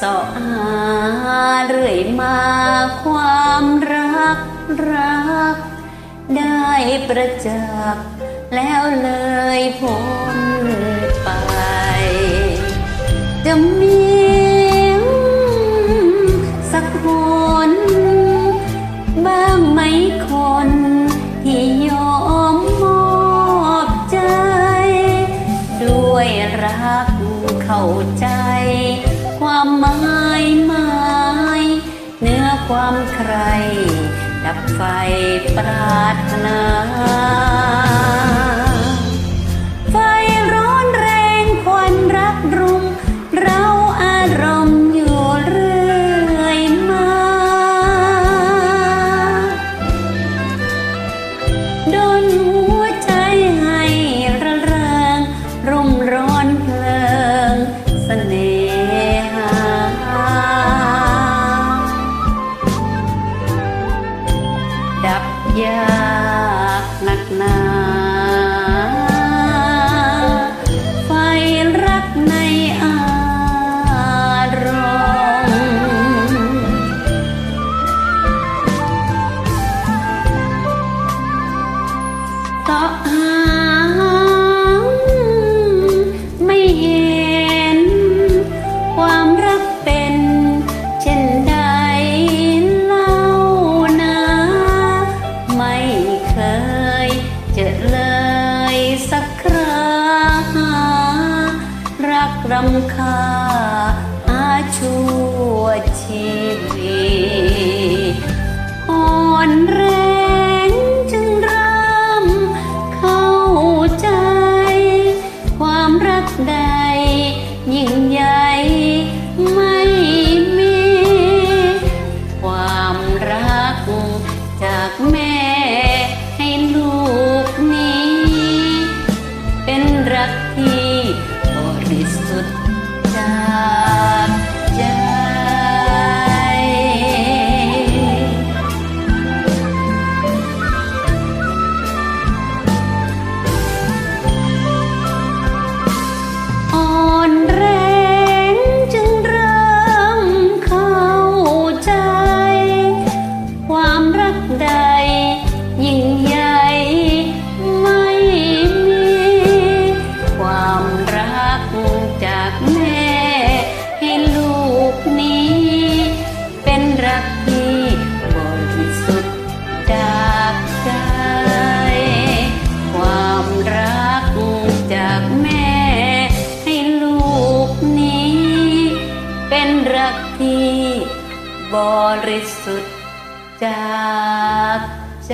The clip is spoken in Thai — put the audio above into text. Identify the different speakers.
Speaker 1: สอหาเรื่อยมาความรักรัก ได้ประจักษ์แล้วเลยพ้นไปจะมีสักคนบ้างไหมคนที่ยอมมอบใจ ด้วยรักเข้าใจ ไฟปรารถนาไฟร้อนแรงควันรักรุม เราอารมณ์อยู่เรื่อยมา ดนหัว ก็หาไม่เห็น ความรักเป็นเช่นใดเล่านะ ไม่เคยเจอเลยสักครารักรำคาอาชั่ ริสุทธิ์จากใจ